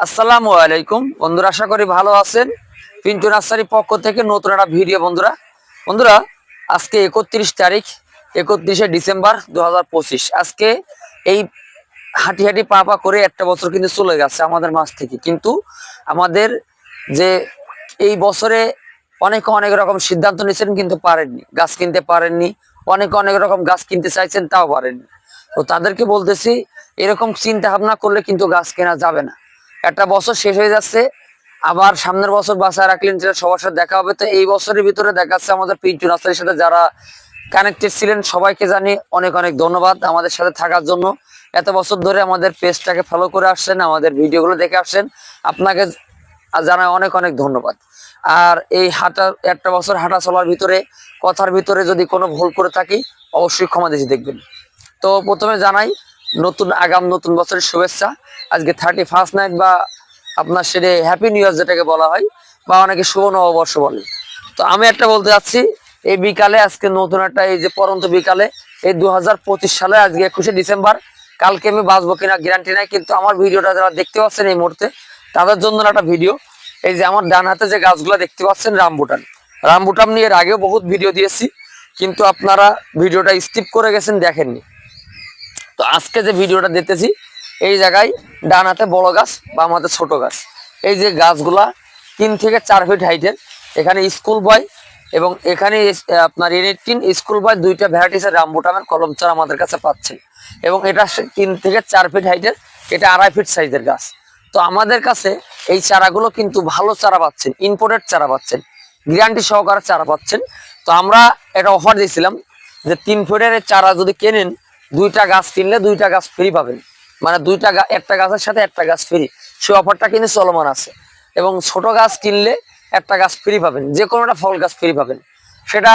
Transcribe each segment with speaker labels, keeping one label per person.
Speaker 1: আসসালামু আলাইকুম। বন্ধুরা, আশা করি ভালো আছেন। পিন্টু নার্সারির পক্ষ থেকে নতুন একটা ভিডিও, বন্ধুরা। বন্ধুরা, আজকে একত্রিশ তারিখ, একত্রিশে ডিসেম্বর দু হাজার পঁচিশ। আজকে এই হাঁটি হাঁটি পা পা করে একটা বছর কিন্তু চলে গেছে আমাদের মাছ থেকে। কিন্তু আমাদের যে এই বছরে অনেকে অনেক রকম সিদ্ধান্ত নিয়েছেন, কিন্তু পারেননি। গাছ কিনতে পারেননি। অনেকে অনেক রকম গাছ কিনতে চাইছেন, তাও পারেননি। তো তাদেরকে বলতেছি, এরকম চিন্তা ভাবনা করলে কিন্তু গাছ কেনা যাবে না। একটা বছর শেষ হয়ে যাচ্ছে, আবার সামনের বছর বাসায় রাখলেন যেটা সবার সাথে দেখা হবে। তো এই বছরের ভিতরে দেখাচ্ছে আমাদের পিন্টু নার্সারির সাথে যারা কানেক্টেড ছিলেন, সবাইকে জানি অনেক অনেক ধন্যবাদ আমাদের সাথে থাকার জন্য। এত বছর ধরে আমাদের পেজটাকে ফলো করে আসছেন, আমাদের ভিডিওগুলো দেখে আসছেন, আপনাকে জানাই অনেক অনেক ধন্যবাদ। আর এই হাঁটা, একটা বছর হাঁটা চলার ভিতরে, কথার ভিতরে যদি কোনো ভুল করে থাকি, অবশ্যই ক্ষমা দেশে দেখবেন। তো প্রথমে জানাই নতুন আগাম, নতুন বছরের শুভেচ্ছা। আজকে থার্টি ফার্স্ট নাইট বা আপনার সেটা হ্যাপি নিউ ইয়ার যেটাকে বলা হয়, বা অনেকে শুভ নববর্ষ বলে। তো আমি একটা বলতে যাচ্ছি, এই বিকালে আজকে নতুন একটা এই যে পরন্ত বিকালে, এই দু হাজার পঁচিশ সালে আজকে একুশে ডিসেম্বর, কালকে আমি বাঁচবো কিনা গ্যারান্টি নাই, কিন্তু আমার ভিডিওটা যারা দেখতে পাচ্ছেন এই মুহূর্তে, তাদের জন্য একটা ভিডিও এই যে আমার ডান হাতে যে গাছগুলো দেখতে পাচ্ছেন, রামবুটান। রামবুটান নিয়ে এর আগেও বহুত ভিডিও দিয়েছি, কিন্তু আপনারা ভিডিওটা স্কিপ করে গেছেন, দেখেননি। তো আজকে যে ভিডিওটা দেখতেছি, এই জায়গায় ডান হাতে বড় গাছ বা আমাদের ছোট গাছ। এই যে গাছগুলা তিন থেকে চার ফিট হাইটের এখানে স্কুল বয় এবং এখানে আপনার এনিটিন স্কুল বয় দুইটা ভ্যারাইটিসের রামবুটামের কলম চারা আমাদের কাছে পাচ্ছেন এবং এটা তিন থেকে চার ফিট হাইটের এটা আড়াই ফিট সাইজের গাছ। তো আমাদের কাছে এই চারাগুলো কিন্তু ভালো চারা পাচ্ছেন ইম্পোর্টেড চারা পাচ্ছেন গ্যারান্টি সহকারে চারা পাচ্ছেন। তো আমরা এটা অফার দিয়েছিলাম যে তিন ফুটের চারা যদি কেনেন দুইটা গাছ কিনলে দুইটা গাছ ফ্রি পাবেন। মানে দুইটা একটা গাছের সাথে একটা গাছ ফ্রি সে অফারটা কিন্তু চলমান আছে। এবং ছোট গাছ কিনলে একটা গাছ ফ্রি পাবেন। যে কোনো একটা ফল গাছ ফ্রি পাবেন। সেটা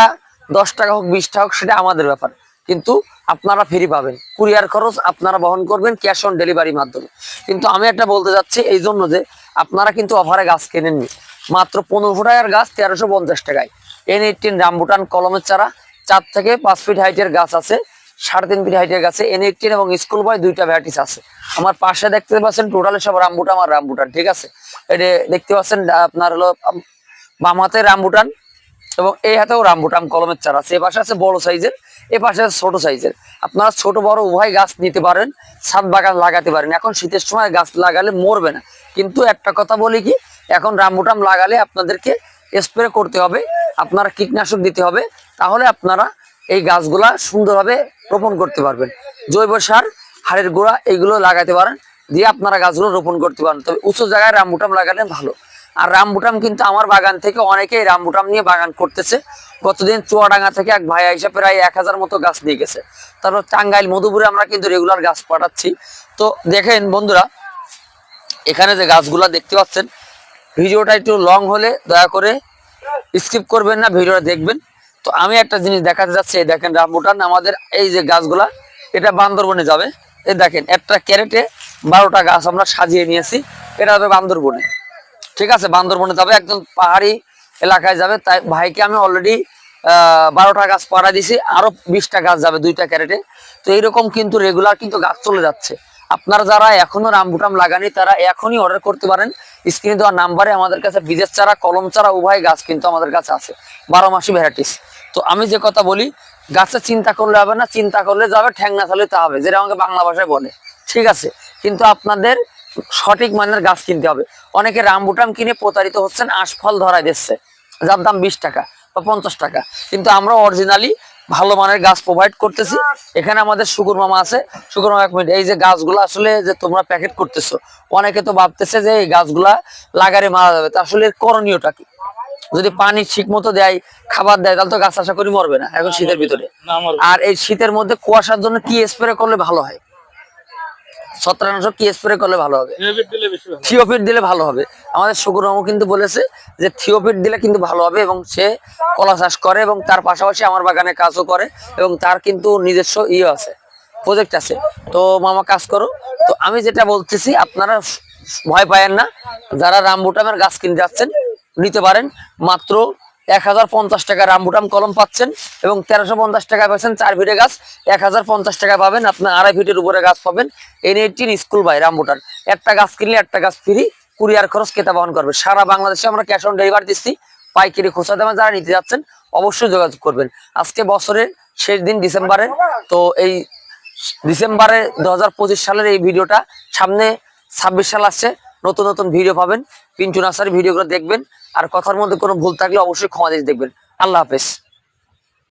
Speaker 1: দশ টাকা হোক, বিশ টাকা হোক, সেটা আমাদের ব্যাপার। কিন্তু আপনারা ফ্রি পাবেন। কুরিয়ার খরচ আপনারা বহন করবেন ক্যাশ অন ডেলিভারির মাধ্যমে। কিন্তু আমি একটা বলতে যাচ্ছি এই জন্য যে আপনারা কিন্তু অফারে গাছ কেনেননি। মাত্র পনেরো ফুটার গাছ তেরোশো পঞ্চাশ টাকায়। এন এইটিন রামবুটান কলমের চারা, চার থেকে পাঁচ ফিট হাইটের গাছ আছে। সাড়ে তিন ফিট হাইটের গাছে এন এইটিন এবং স্কুল বয় দুইটা ভ্যারাইটিস আছে। আমার পাশে দেখতে পাচ্ছেন টোটালি সব রামবুটান আর রামবুটান, ঠিক আছে? এটা দেখতে পাচ্ছেন আপনার হলো বাম হাতে রামবুটান এবং এই হাতেও রামবুটাম কলমের চারা আছে। এ পাশে আছে বড় সাইজের, এ পাশে আছে ছোট সাইজের। আপনারা ছোট, বড় উভয় গাছ নিতে পারেন, ছাদ বাগান লাগাতে পারেন। এখন শীতের সময় গাছ লাগালে মরবে না। কিন্তু একটা কথা বলি কি, এখন রামবুটাম লাগালে আপনাদেরকে স্প্রে করতে হবে, আপনারা কীটনাশক দিতে হবে, তাহলে আপনারা এই গাছগুলা সুন্দরভাবে রোপণ করতে পারবেন। জৈব সার, হাড়ের গোড়া, এইগুলো লাগাতে পারেন। দিয়ে আপনারা গাছগুলো রোপণ করতে পারেন। তবে উঁচু জায়গায় রামবুটাম লাগালে ভালো। আর রামবুটাম কিন্তু আমার বাগান থেকে অনেকেই রামবুটাম নিয়ে বাগান করতেছে। গতদিন চুয়াডাঙ্গা থেকে এক ভাইয়া এসে প্রায় এক হাজার মতো গাছ নিয়ে গেছে। তারপর টাঙ্গাইল, মধুপুরে আমরা কিন্তু রেগুলার গাছ পাঠাচ্ছি। তো দেখেন বন্ধুরা, এখানে যে গাছগুলা দেখতে পাচ্ছেন, ভিডিওটা একটু লং হলে দয়া করে স্কিপ করবেন না, ভিডিওটা দেখবেন। তো আমি একটা জিনিস দেখাতে যাচ্ছি দেখেন রামবুটান, আমাদের এই যে গাছগুলা, এটা বান্দরবনে যাবে। এই দেখেন, একটা ক্যারেটে বারোটা গাছ আমরা সাজিয়ে নিয়েছি, এটা হবে বান্দরবনে। ঠিক আছে, বান্দরবনে যাবে, একদম পাহাড়ি এলাকায় যাবে। তাই ভাইকে আমি অলরেডি বারোটা গাছ পাড়া দিছি আরও বিশটা গাছ যাবে দুইটা ক্যারেটে। তো এইরকম কিন্তু রেগুলার কিন্তু গাছ চলে যাচ্ছে। আপনারা যারা এখনও রামবুটাম লাগানি, তারা এখনই অর্ডার করতে পারেন। স্ক্রিনে দেওয়া নাম্বারে আমাদের কাছে বীজের চারা, কলম চারা, উভয় গাছ কিন্তু আমাদের কাছে আছে। বারো মাসি ভ্যারাইটিস তো আমি যে কথা বলি, গাছে চিন্তা করলে হবে না, চিন্তা করলে যাবে ঠ্যাংনা থালে তা হবে, যেটা আমাকে বাংলা ভাষায় বলে। ঠিক আছে? কিন্তু আপনাদের সঠিক মানের গাছ কিনতে হবে। অনেকে রামবুটাম কিনে প্রতারিত হচ্ছেন, আশফল ধরায় দিচ্ছে। যার দাম বিশ টাকা বা পঞ্চাশ টাকা। কিন্তু আমরা অরিজিনালি ভালো মানের গাছ প্রোভাইড করতেছি। এখানে আমাদের শুকুর মামা আছে। শুকুর মামা এক মিনিট এই যে গাছগুলো আসলে যে তোমরা প্যাকেট করতেছো অনেকে তো ভাবতেছে যে এই গাছগুলা লাগারে মারা যাবে। তা আসলে করণীয়টা কি? যদি পানি ঠিক মতো দেয় খাবার দেয় তাহলে তো গাছ আশা করি মরবে না এখন শীতের ভিতরে। আর এই শীতের মধ্যে কুয়াশার জন্য কি স্প্রে করলে ভালো হয়? ছত্রাকনাশক কি স্প্রে করলে ভালো হবে?
Speaker 2: হেভিট দিলে ভালো।
Speaker 1: থিওপিট দিলে ভালো হবে। আমাদের শুকুর মামু কিন্তু বলেছে যে থিওপিট দিলে কিন্তু ভালো হবে এবং সে কলা চাষ করে এবং তার পাশাপাশি আমার বাগানে কাজও করে এবং তার কিন্তু নিজস্ব ইয়ে আছে প্রজেক্ট আছে। তো মামা কাজ করো। তো আমি যেটা বলতেছি আপনারা ভয় পায়েন না। যারা রামবুটামের গাছ কিনতে যাচ্ছেন নিতে পারেন। মাত্র এক হাজার পঞ্চাশ টাকা রামবুটাম কলম পাচ্ছেন এবং তেরোশো পঞ্চাশ টাকা পাচ্ছেন চার ফিটে গাছ। এক হাজার পঞ্চাশ টাকা পাবেন, আপনার আড়াই ফিটের উপরে গাছ পাবেন। N eighteen school by rambutan একটা গাছ কিনলে একটা গাছ ফ্রি, কুরিয়ার খরচ কেতা বহন করবে। সারা বাংলাদেশে আমরা ক্যাশ অন ডেলিভারি দিচ্ছি, পাইকারি খোঁচা দামে যারা নিতে যাচ্ছেন অবশ্যই যোগাযোগ করবেন। আজকে বছরের শেষ দিন ডিসেম্বরের তো এই ডিসেম্বরে দু হাজার পঁচিশ সালের এই ভিডিওটা সামনে ছাব্বিশ সাল আসছে। নতুন নতুন ভিডিও পাবেন। পিন্টু নার্সারি ভিডিওগুলো দেখবেন। আর কথার মধ্যে কোনো ভুল থাকলে অবশ্যই ক্ষমা দিয়ে দেখবেন। আল্লাহ হাফেজ।